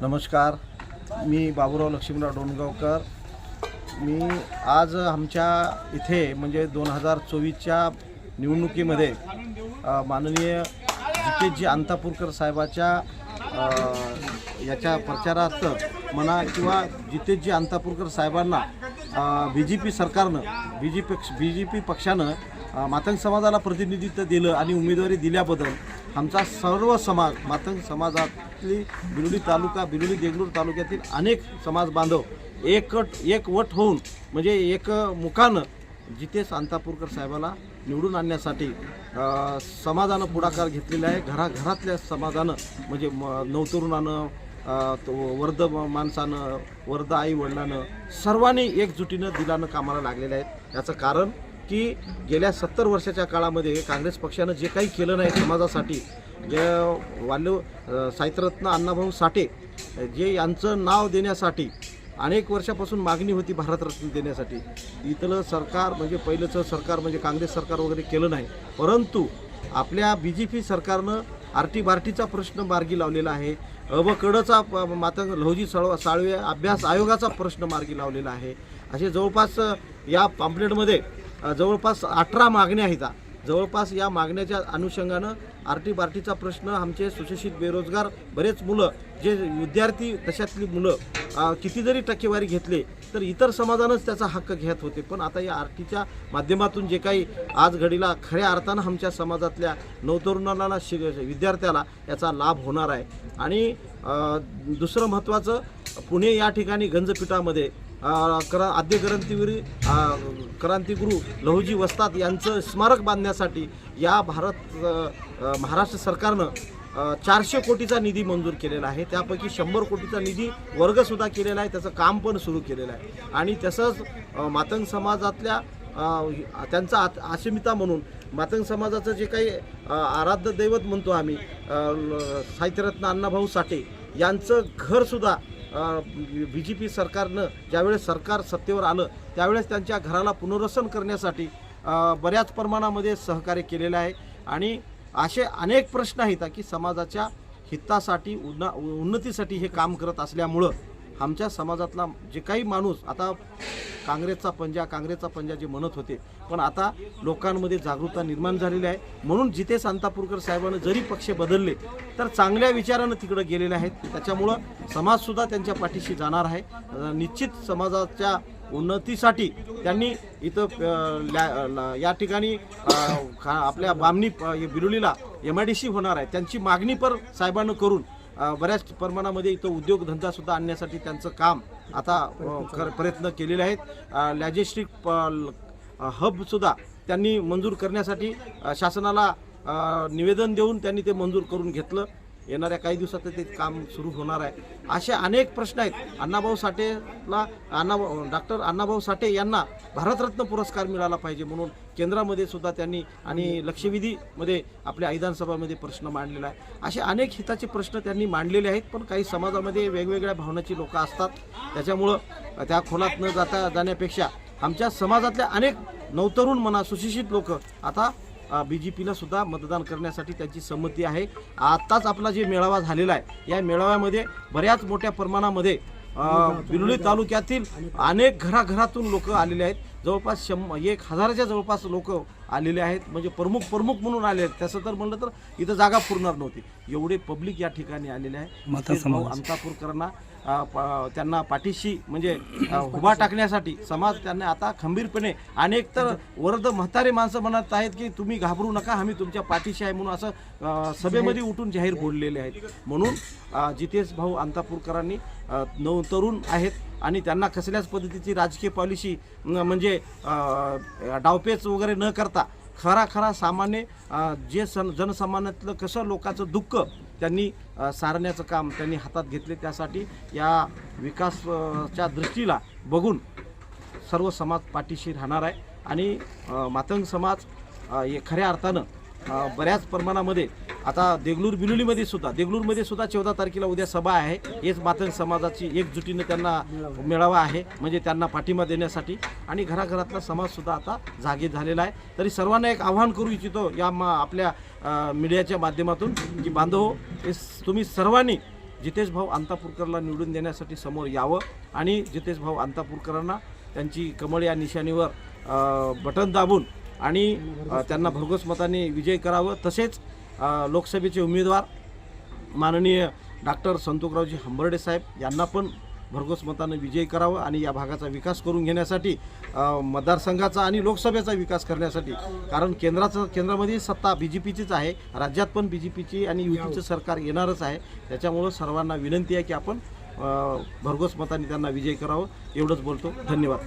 नमस्कार. मी बाबूराव लक्ष्मीराव डोणगावकर. मी आज आमच्या इथे म्हणजे दोन हजार चोवीसच्या निवडणुकीमध्ये माननीय जी अंतापूरकर साहेबाच्या याच्या प्रचारार्थ म्हणा किंवा जितेशजी अंतापूरकर साहेबांना बी जे पी सरकारनं बी जे पक्ष बी जे पी पक्षानं मातंग समाजाला प्रतिनिधित्व दिलं आणि उमेदवारी दिल्याबद्दल आमचा सर्व समाज मातंग समाजातली बिलोली तालुका बिलोली देगलूर तालुक्यातील अनेक समाज बांधव एकट एकवट होऊन म्हणजे एक मुखानं जिथे सांतापूरकर साहेबाला निवडून आणण्यासाठी समाजानं पुढाकार घेतलेला आहे. घराघरातल्या समाजानं म्हणजे म- नवतरुणानं वर्ध माणसानं वर्ध आई वडिलानं सर्वांनी एकजुटीनं दिलानं कामाला लागलेलं आहेत. याचं कारण की गेल्या सत्तर वर्षाच्या काळामध्ये काँग्रेस पक्षानं जे काही केलं नाही समाजासाठी जे वाल्य साहित्यरत्न अण्णाभाऊ साठे जे यांचं नाव देण्यासाठी अनेक वर्षापासून मागणी होती भारतरत्न देण्यासाठी. इथलं सरकार म्हणजे पहिलंचं सरकार म्हणजे काँग्रेस सरकार वगैरे केलं नाही. परंतु आपल्या बी जे पी सरकारनं आरटी बार्टीचा प्रश्न मार्गी लावलेला आहे. अबकडचा मातंग लहुजी सळव साळवे अभ्यास आयोगाचा प्रश्न मार्गी लावलेला आहे. असे जवळपास या पॅम्पलेटमध्ये जवळपास अठरा मागण्या आहेत जवळपास या मागण्याच्या अनुषंगानं आरटी बार्टीचा प्रश्न आमचे सुशिक्षित बेरोजगार बरेच मुलं जे विद्यार्थी तशातली मुलं किती जरी टक्केवारी घेतले तर इतर समाजानंच त्याचा हक्क घेत होते. पण आता या आरटीच्या माध्यमातून जे काही आज घडीला खऱ्या अर्थानं आमच्या समाजातल्या नवतरुणाला शि विद्यार्थ्याला याचा लाभ होणार आहे. आणि दुसरं महत्त्वाचं पुणे या ठिकाणी गंजपीठामध्ये करा आद्य क्रांतीवीर क्रांतिगुरू लहुजी वस्ताद यांचं स्मारक बांधण्यासाठी या भारत महाराष्ट्र सरकारनं चारशे कोटीचा निधी मंजूर केलेला आहे. त्यापैकी शंभर कोटीचा निधी वर्गसुद्धा केलेला आहे. त्याचं काम पण सुरू केलेलं आहे. आणि तसंच मातंग समाजातल्या त्यांचा आत- अस्मिता म्हणून मातंग समाजाचं जे काही आराध्य दैवत म्हणतो आम्ही साहित्यरत्न अण्णाभाऊ साठे यांचं घरसुद्धा बी जे पी सरकारनं ज्यावेळेस सरकार सत्तेवर आलं त्यावेळेस त्यांच्या घराला पुनर्वसन करण्यासाठी बऱ्याच प्रमाणामध्ये सहकार्य केलेलं आहे. आणि असे अनेक प्रश्न आहेत की समाजाच्या हितासाठी उन्ना उन्नतीसाठी हे काम करत असल्यामुळं आमच्या समाजातला जे काही माणूस आता काँग्रेसचा पंजा काँग्रेसचा पंजा जे म्हणत होते पण आता लोकांमध्ये जागरूकता निर्माण झालेली आहे. म्हणून जिथे सांतापूरकर साहेबांनी जरी पक्ष बदलले तर चांगल्या विचारानं तिकडे गेलेले आहेत. त्याच्यामुळं समाजसुद्धा त्यांच्या पाठीशी जाणार आहे. निश्चित समाजाच्या उन्नतीसाठी त्यांनी इथं या ठिकाणी आपल्या बामणी बिलोलीला एम आय डी सी होणार आहे. त्यांची मागणी पण साहेबांनं करून बऱ्याच प्रमाणामध्ये इथं उद्योगधंदासुद्धा आणण्यासाठी त्यांचं काम आता प्रयत्न केलेले आहेत. लॅजिस्टिक हबसुद्धा त्यांनी मंजूर करण्यासाठी शासनाला निवेदन देऊन त्यांनी ते मंजूर करून घेतलं. येणाऱ्या काही दिवसात ते काम सुरू होणार आहे. असे अनेक प्रश्न आहेत. अण्णाभाऊ साठेला अण्णा डॉक्टर अण्णाभाऊ साठे यांना भारतरत्न पुरस्कार मिळाला पाहिजे म्हणून केंद्रामध्ये सुद्धा त्यांनी आणि लक्षवेधीमध्ये आपल्या विधानसभामध्ये प्रश्न मांडलेला आहे. असे अनेक हिताचे प्रश्न त्यांनी मांडलेले आहेत पण काही समाजामध्ये वेगवेगळ्या भावनाची लोकं असतात. त्याच्यामुळं त्या खोलात न जाता जाण्यापेक्षा आमच्या समाजातल्या अनेक नवतरुण म्हणा सुशिक्षित लोक आता बी जे पीला सुद्धा मतदान करण्यासाठी त्यांची संमती आहे. आत्ताच आपला जे मेळावा झालेला आहे या मेळाव्यामध्ये बऱ्याच मोठ्या प्रमाणामध्ये अ, बिलोली तालुक्यातील अनेक घराघरातून लोक आलेले आहेत. जवळपास शं एक हजाराच्या जवळपास लोक आलेले आहेत. म्हणजे प्रमुख प्रमुख म्हणून आले आहेत. तसं तर म्हणलं तर इथं जागा पुरणार नव्हती. एवढे पब्लिक या ठिकाणी आलेले आहे. अंतापूरकरांना त्यांना पाठीशी म्हणजे उभा टाकण्यासाठी समाज त्यांना आता खंबीरपणे अनेक तर वरद म्हातारे माणसं म्हणत आहेत की तुम्ही घाबरू नका आम्ही तुमच्या पाठीशी आहे म्हणून असं सभेमध्ये उठून जाहीर बोललेले आहेत. म्हणून जितेश भाऊ अंतापूरकरांनी नव तरुण आहेत. आणि त्यांना कसल्याच पद्धतीची राजकीय पॉलिसी म्हणजे डावपेच वगैरे न करता खरा खरा सामान्य जे सण जनसामान्यातलं कसं लोकांचं दुःख त्यांनी सारण्याचं काम त्यांनी हातात घेतले त्यासाठी या विकासच्या दृष्टीला बघून सर्व समाज पाठीशी राहणार आहे. आणि मातंग समाज हे खऱ्या अर्थानं बऱ्याच प्रमाणामध्ये आता देगलूर बिलोलीमध्ये सुद्धा देगलूरमध्ये सुद्धा चौदा तारखेला उद्या सभा आहे. हेच मातंग समाजाची एकजुटीनं त्यांना मेळावा आहे म्हणजे त्यांना पाठिंबा देण्यासाठी. आणि घराघरातला समाजसुद्धा आता जागे झालेला आहे. तरी सर्वांना एक आव्हान करू इच्छितो या मा आपल्या मीडियाच्या माध्यमातून की बांधव हे तुम्ही सर्वांनी जितेश भाऊ अंतापूरकरला निवडून देण्यासाठी समोर यावं. आणि जितेश भाऊ अंतापूरकरांना त्यांची कमळ या निशाणीवर बटन दाबून आणि त्यांना भरघोस मताने विजय करावं. तसेच लोकसभेचे उमेदवार माननीय डॉक्टर संतोकरावजी हंबर्डे साहेब यांना पण भरघोस मतानं विजयी करावं आणि या भागाचा विकास करून घेण्यासाठी मतदारसंघाचा आणि लोकसभेचा विकास करण्यासाठी कारण केंद्राचं केंद्रामध्ये सत्ता बी जे पीचीच आहे राज्यात पण बी जे पीची आणि युतीचं सरकार येणारच आहे. त्याच्यामुळं सर्वांना विनंती आहे की आपण भरघोस मताने त्यांना विजय करावं. एवढंच बोलतो. धन्यवाद.